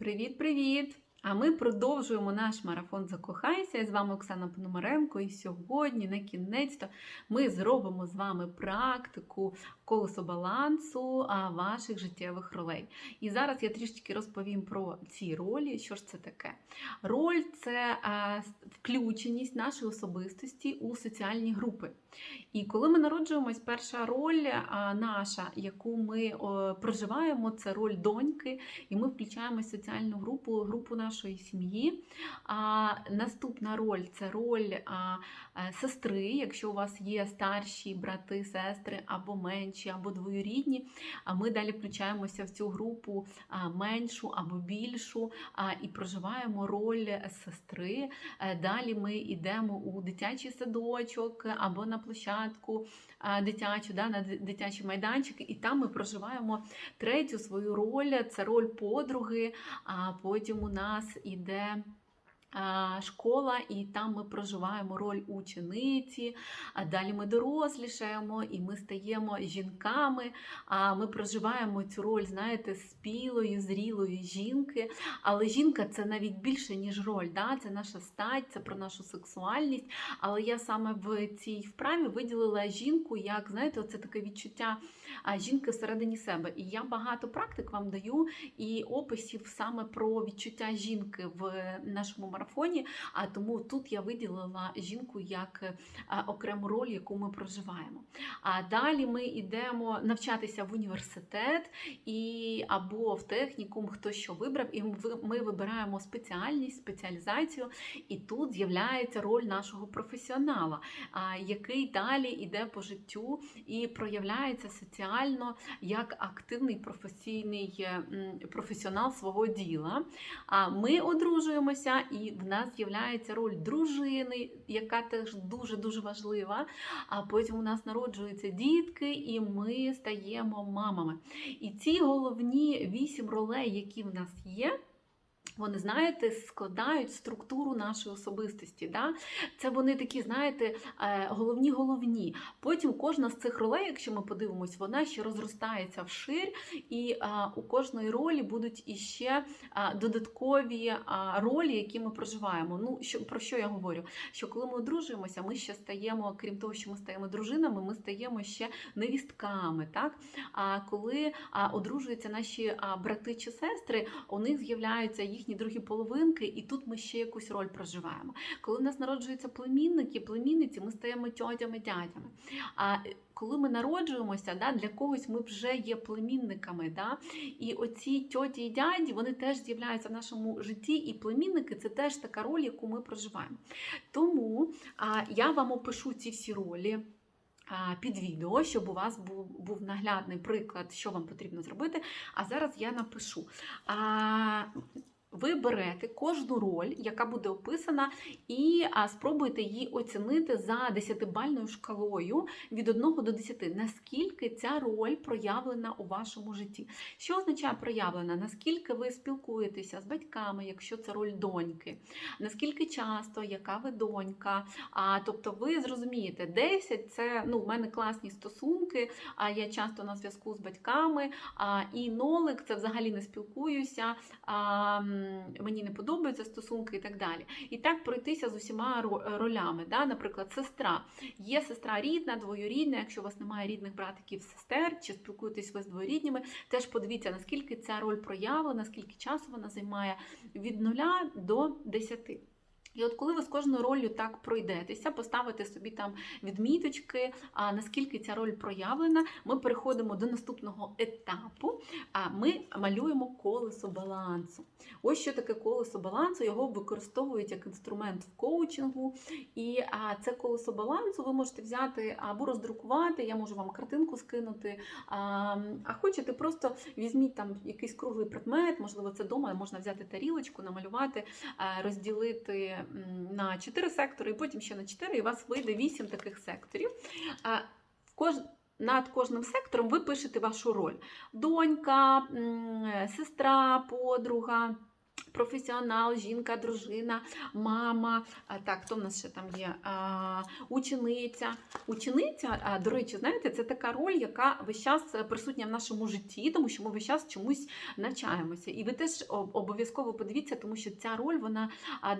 Привіт-привіт! А ми продовжуємо наш марафон Закохайся. Я з вами Оксана Пономаренко. І сьогодні, на кінець, ми зробимо з вами практику колесо балансу ваших життєвих ролей. І зараз я трішечки розповім про ці ролі. Що ж це таке? Роль це включеність нашої особистості у соціальні групи. І коли ми народжуємось, перша роль наша, яку ми проживаємо, це роль доньки, і ми включаємо соціальну групу, групу нашої сім'ї. А наступна роль це роль е, сестри, якщо у вас є старші брати, сестри або менші, або двоюрідні. А ми далі включаємося в цю групу меншу або більшу і проживаємо роль сестри. Е, Далі ми йдемо у дитячий садочок або на площадку дитячу, да, на дитячий майданчик, і там ми проживаємо третю свою роль це роль подруги. А потім у нас іде. Школа, і там ми проживаємо роль учениці, а далі ми дорослішаємо і ми стаємо жінками. А ми проживаємо цю роль, знаєте, спілої, зрілої жінки. Але жінка це навіть більше, ніж роль. Да? Це наша стать, це про нашу сексуальність. Але я саме в цій вправі виділила жінку як, знаєте, це таке відчуття жінки всередині себе. І я багато практик вам даю і описів саме про відчуття жінки в нашому марафоні. А тому тут я виділила жінку як е, окрему роль, яку ми проживаємо. А далі ми йдемо навчатися в університет і або в технікум, хто що вибрав, і ми вибираємо спеціальність, спеціалізацію, і тут з'являється роль нашого професіонала, який далі йде по життю і проявляється соціально як активний професійний професіонал свого діла. Ми одружуємося, і в нас з'являється роль дружини, яка теж дуже дуже важлива. А потім у нас народжуються дітки, і ми стаємо мамами. І ці головні вісім ролей, які в нас є. Вони, знаєте, складають структуру нашої особистості. Да? Це вони такі, знаєте, головні-головні. Потім кожна з цих ролей, якщо ми подивимось, вона ще розростається вширь, і у кожної ролі будуть іще додаткові ролі, які ми проживаємо. Ну, що, про що я говорю? Що коли ми одружуємося, ми ще стаємо, крім того, що ми стаємо дружинами, ми стаємо ще невістками. Так? А коли одружуються наші брати чи сестри, у них з'являються їхні другі половинки, і тут ми ще якусь роль проживаємо. Коли в нас народжуються племінники, племінниці, ми стаємо тьотями, дядями. А коли ми народжуємося, да, для когось ми вже є племінниками. Да? І оці тьоті і дяді вони теж з'являються в нашому житті, і племінники це теж така роль, яку ми проживаємо. Тому а, я вам опишу ці всі ролі. Під відео, щоб у вас був, був наглядний приклад, що вам потрібно зробити. А зараз я напишу. А, ви берете кожну роль, яка буде описана, і а, спробуйте її оцінити за 10-бальною шкалою від 1 до 10. Наскільки ця роль проявлена у вашому житті? Що означає проявлена? Наскільки ви спілкуєтеся з батьками, якщо це роль доньки? Наскільки часто, яка ви донька? А, тобто ви зрозумієте, 10 це ну, в мене класні стосунки, а я часто на зв'язку з батьками, а, і нолик це взагалі не спілкуюся. А, мені не подобаються стосунки і так далі. І так пройтися з усіма ролями. Да? Наприклад, сестра. Є сестра рідна, двоюрідна. Якщо у вас немає рідних братиків, сестер, чи спілкуєтесь ви з двоюрідніми, теж подивіться, наскільки ця роль проявлена, наскільки часу вона займає від 0 до 10. І от коли ви з кожною роллю так пройдетеся, поставите собі там відміточки, а наскільки ця роль проявлена, ми переходимо до наступного етапу. А ми малюємо колесо балансу. Ось що таке колесо балансу. Його використовують як інструмент в коучингу. І це колесо балансу ви можете взяти або роздрукувати. Я можу вам картинку скинути. А, хочете, просто візьміть там якийсь круглий предмет, можливо, це вдома можна взяти тарілочку, намалювати, розділити на 4 сектори, і потім ще на 4, і у вас вийде 8 таких секторів. Над кожним сектором ви пишете вашу роль: донька, сестра, подруга. Професіонал, жінка, дружина, мама. Так, хто в нас ще там є? Учениця. Учениця, до речі, знаєте, це така роль, яка весь час присутня в нашому житті, тому що ми весь час чомусь навчаємося. І ви теж обов'язково подивіться, тому що ця роль вона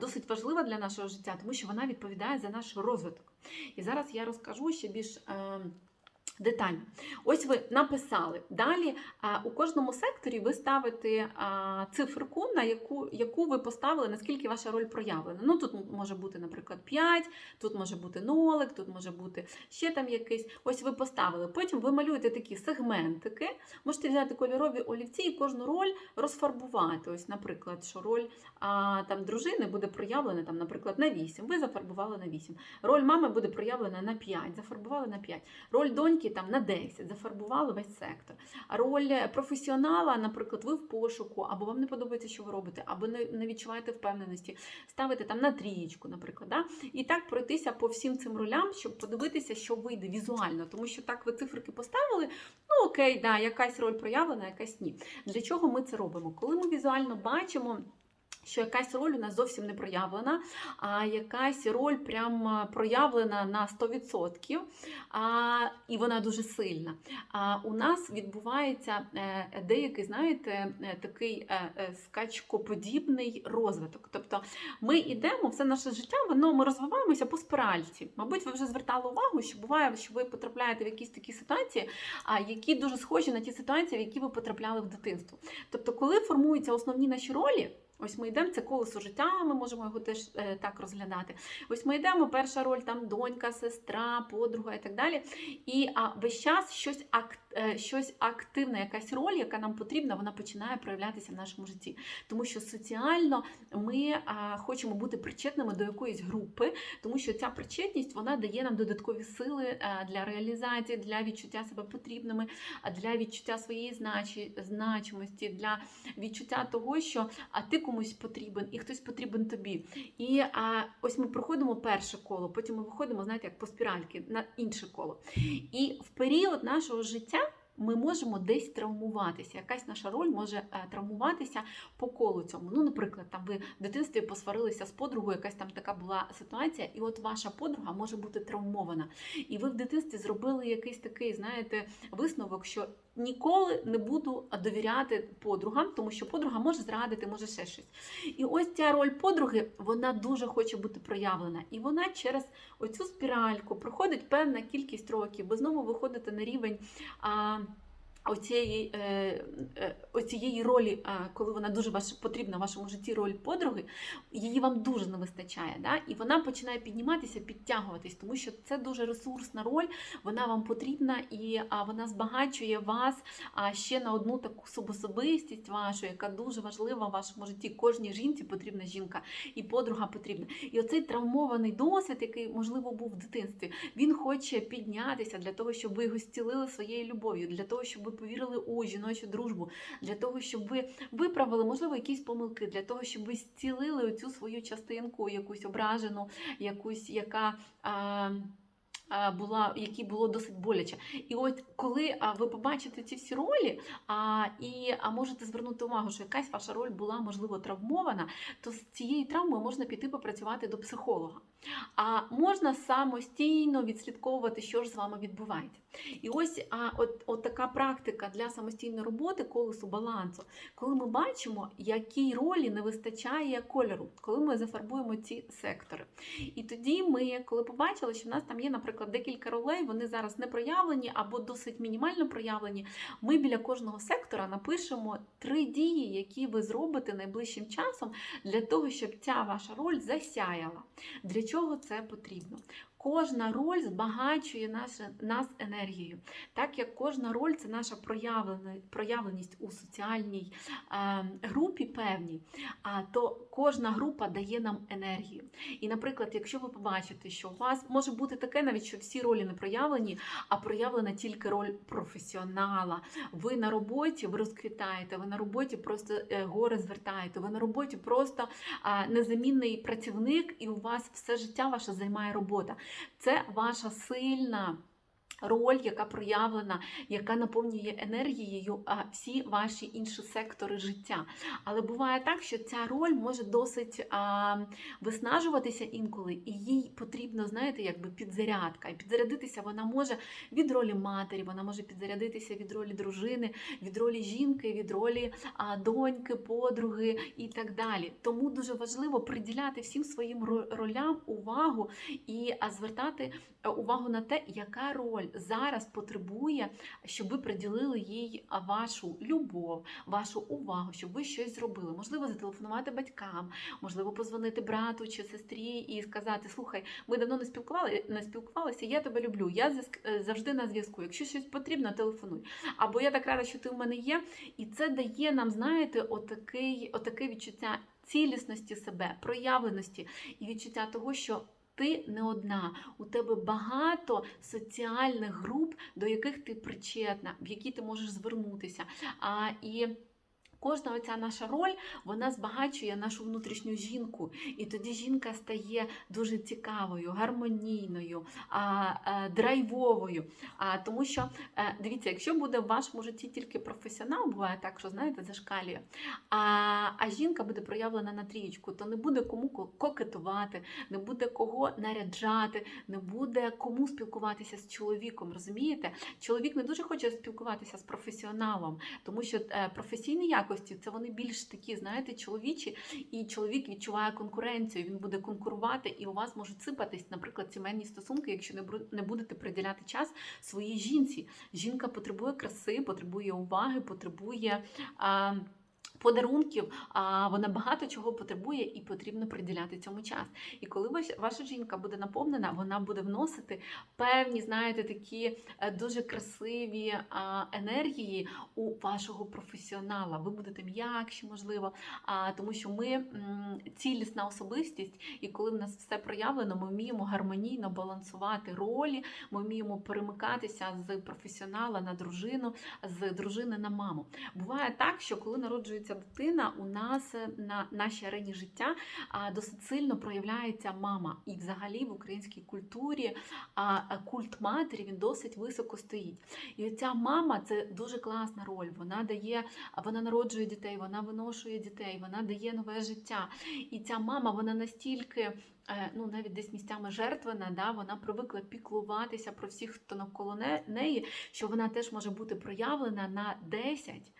досить важлива для нашого життя, тому що вона відповідає за наш розвиток. І зараз я розкажу ще більш. Детально. Ось ви написали. Далі у кожному секторі ви ставите циферку, на яку, яку ви поставили, наскільки ваша роль проявлена. Ну тут може бути, наприклад, 5, тут може бути нолик, тут може бути ще там якийсь. Ось ви поставили. Потім ви малюєте такі сегментики. Можете взяти кольорові олівці і кожну роль розфарбувати. Ось, наприклад, що роль а, там дружини буде проявлена, там, наприклад, на 8. Ви зафарбували на 8. Роль мами буде проявлена на 5, зафарбували на 5. Роль доньки там на 10, зафарбували весь сектор. Роль професіонала, наприклад, ви в пошуку, або вам не подобається, що ви робите, або не, відчуваєте впевненості, ставите там на трієчку, наприклад. Да? І так пройтися по всім цим ролям, щоб подивитися, що вийде візуально. Тому що так ви циферки поставили, ну окей, да, якась роль проявлена, якась ні. Для чого ми це робимо? Коли ми візуально бачимо. Що якась роль у нас зовсім не проявлена, а якась роль прям проявлена на 100%, а, і вона дуже сильна. А у нас відбувається е, деякий, знаєте, е, такий е, скачкоподібний розвиток. Тобто ми йдемо, все наше життя, воно ми розвиваємося по спиральці. Мабуть, ви вже звертали увагу, що буває, що ви потрапляєте в якісь такі ситуації, які дуже схожі на ті ситуації, в які ви потрапляли в дитинство. Тобто, коли формуються основні наші ролі. Ось ми йдемо, це колесо життя, ми можемо його теж е, так розглядати. Ось ми йдемо, перша роль там донька, сестра, подруга і так далі. І а, весь час щось, е, щось активне, якась роль, яка нам потрібна, вона починає проявлятися в нашому житті. Тому що соціально ми а, хочемо бути причетними до якоїсь групи, тому що ця причетність вона дає нам додаткові сили е, для реалізації, для відчуття себе потрібними, для відчуття своєї значимості, для відчуття того, що а ти комусь потрібен, і хтось потрібен тобі. І а, ось ми проходимо перше коло, потім ми виходимо, знаєте, як по спіральки на інше коло. І в період нашого життя. Ми можемо десь травмуватися. Якась наша роль може е, травмуватися по колу цьому. Ну, наприклад, там ви в дитинстві посварилися з подругою, якась там така була ситуація, і от ваша подруга може бути травмована. І ви в дитинстві зробили якийсь такий, знаєте, висновок, що ніколи не буду довіряти подругам, тому що подруга може зрадити, може ще щось. І ось ця роль подруги, вона дуже хоче бути проявлена. І вона через оцю спіральку проходить певна кількість років, бо знову виходити на рівень. А, Оцієї, е, е, оцієї ролі, е, коли вона дуже ваш, потрібна в вашому житті, роль подруги, її вам дуже не вистачає. Да? І вона починає підніматися, підтягуватись, тому що це дуже ресурсна роль, вона вам потрібна і вона збагачує вас ще на одну таку особистість вашу, яка дуже важлива в вашому житті. Кожній жінці потрібна жінка, і подруга потрібна. І оцей травмований досвід, який, можливо, був в дитинстві, він хоче піднятися для того, щоб ви його зцілили своєю любов'ю, для того, щоб ви повірили у жіночу дружбу, для того, щоб ви виправили, можливо, якісь помилки, для того, щоб ви зцілили оцю свою частинку, якусь ображену, якусь, яка. А, була, якій було досить боляче. І от коли ви побачите ці всі ролі, а, і а можете звернути увагу, що якась ваша роль була, можливо, травмована, то з цією травмою можна піти попрацювати до психолога. А можна самостійно відслідковувати, що ж з вами відбувається. І ось а, от, от така практика для самостійної роботи колесу балансу, коли ми бачимо, якій ролі не вистачає кольору, коли ми зафарбуємо ці сектори. І тоді ми, коли побачили, що в нас там є, наприклад, декілька ролей, вони зараз не проявлені або досить мінімально проявлені, ми біля кожного сектора напишемо три дії, які ви зробите найближчим часом для того, щоб ця ваша роль засяяла. Для чого це потрібно? Кожна роль збагачує наше, нас енергією, так як кожна роль це наша проявленість у соціальній е, групі певній, а то кожна група дає нам енергію. І, наприклад, якщо ви побачите, що у вас може бути таке, навіть що всі ролі не проявлені, а проявлена тільки роль професіонала. Ви на роботі ви розквітаєте, ви на роботі просто е, гори звертаєте, ви на роботі просто незамінний працівник, і у вас все життя ваше займає робота. Це ваша сильна. Роль, яка проявлена, яка наповнює енергією всі ваші інші сектори життя. Але буває так, що ця роль може досить а, виснажуватися інколи, і їй потрібно, знаєте, якби підзарядка. І підзарядитися вона може від ролі матері, вона може підзарядитися від ролі дружини, від ролі жінки, від ролі а, доньки, подруги і так далі. Тому дуже важливо приділяти всім своїм ролям увагу і звертати е, увагу на те, яка роль зараз потребує, щоб ви приділили їй вашу любов, вашу увагу, щоб ви щось зробили. Можливо, зателефонувати батькам, можливо, позвонити брату чи сестрі і сказати: Слухай, ми давно не спілкували, не спілкувалися. Я тебе люблю. Я е, завжди на зв'язку. Якщо щось потрібно, телефонуй. Або я так рада, що ти в мене є. І це дає нам, знаєте, отакий, отаке відчуття цілісності себе, проявленості і відчуття того, що. Ти не одна, у тебе багато соціальних груп, до яких ти причетна, в які ти можеш звернутися. А, і кожна оця наша роль вона збагачує нашу внутрішню жінку. І тоді жінка стає дуже цікавою, гармонійною, а, драйвовою. Тому що е, дивіться, якщо буде в вашому житті тільки професіонал, буває так, що знаєте, зашкалює, а, жінка буде проявлена на трієчку, то не буде кому кокетувати, не буде кого наряджати, не буде кому спілкуватися з чоловіком. Розумієте? Чоловік не дуже хоче спілкуватися з професіоналом, тому що е, професійні якості це вони більш такі, знаєте, чоловічі, і чоловік відчуває конкуренцію. Він буде конкурувати, і у вас можуть сипатись, наприклад, сімейні стосунки, якщо не будете приділяти час своїй жінці. Жінка потребує краси, потребує уваги, потребує. А, Подарунків, а вона багато чого потребує і потрібно приділяти цьому час. І коли ваш- ваша жінка буде наповнена, вона буде вносити певні, знаєте, такі е, дуже красиві енергії у вашого професіонала. Ви будете м'якші, можливо, тому що ми цілісна особистість, і коли в нас все проявлено, ми вміємо гармонійно балансувати ролі, ми вміємо перемикатися з професіонала на дружину, з дружини на маму. Буває так, що коли народжується дитина, у нас е, на нашій арені життя досить сильно проявляється мама. І взагалі в українській культурі а, культ матері він досить високо стоїть. І ця мама це дуже класна роль. Вона дає, вона народжує дітей, вона виношує дітей, вона дає нове життя. І ця мама, вона настільки. Е, Ну, навіть десь місцями жертвена, да, вона привикла піклуватися про всіх, хто навколо неї, що вона теж може бути проявлена на 10.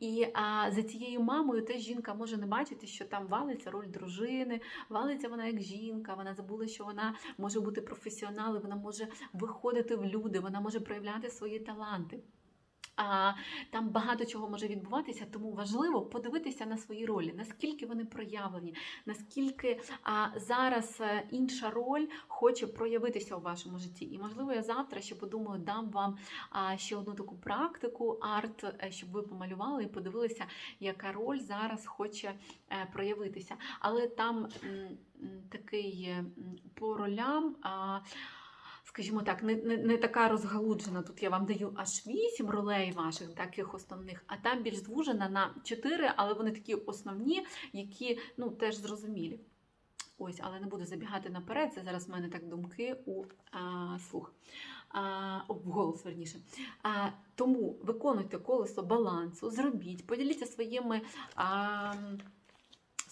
І а, за цією мамою теж жінка може не бачити, що там валиться роль дружини, валиться вона як жінка, вона забула, що вона може бути професіоналом, вона може виходити в люди, вона може проявляти свої таланти. А, там багато чого може відбуватися, тому важливо подивитися на свої ролі, наскільки вони проявлені, наскільки а, зараз е, інша роль хоче проявитися у вашому житті. І можливо, я завтра ще подумаю, дам вам а, ще одну таку практику, арт, е, щоб ви помалювали і подивилися, яка роль зараз хоче е, проявитися. Але там такий по ролям. А, скажімо так, не, не, не така розгалуджена. Тут я вам даю аж 8 ролей ваших таких основних, а там більш звужена на 4, але вони такі основні, які ну, теж зрозумілі. Ось, але не буду забігати наперед. Це зараз в мене так думки у а, слух. В голос верніше. А, тому виконуйте колесо балансу, зробіть, поділіться своїми. А,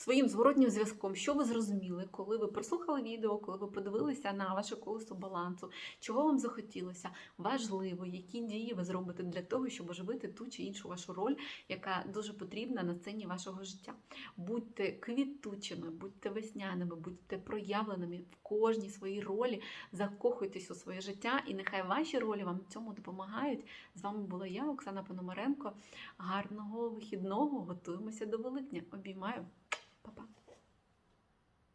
Своїм зворотнім зв'язком, що ви зрозуміли, коли ви прослухали відео, коли ви подивилися на ваше колесо балансу, чого вам захотілося, важливо, які дії ви зробите для того, щоб оживити ту чи іншу вашу роль, яка дуже потрібна на сцені вашого життя. Будьте квітучими, будьте весняними, будьте проявленими в кожній своїй ролі, закохуйтесь у своє життя, і нехай ваші ролі вам в цьому допомагають. З вами була я, Оксана Пономаренко. Гарного вихідного! Готуємося до Великдня. Обіймаю! Pa, pa.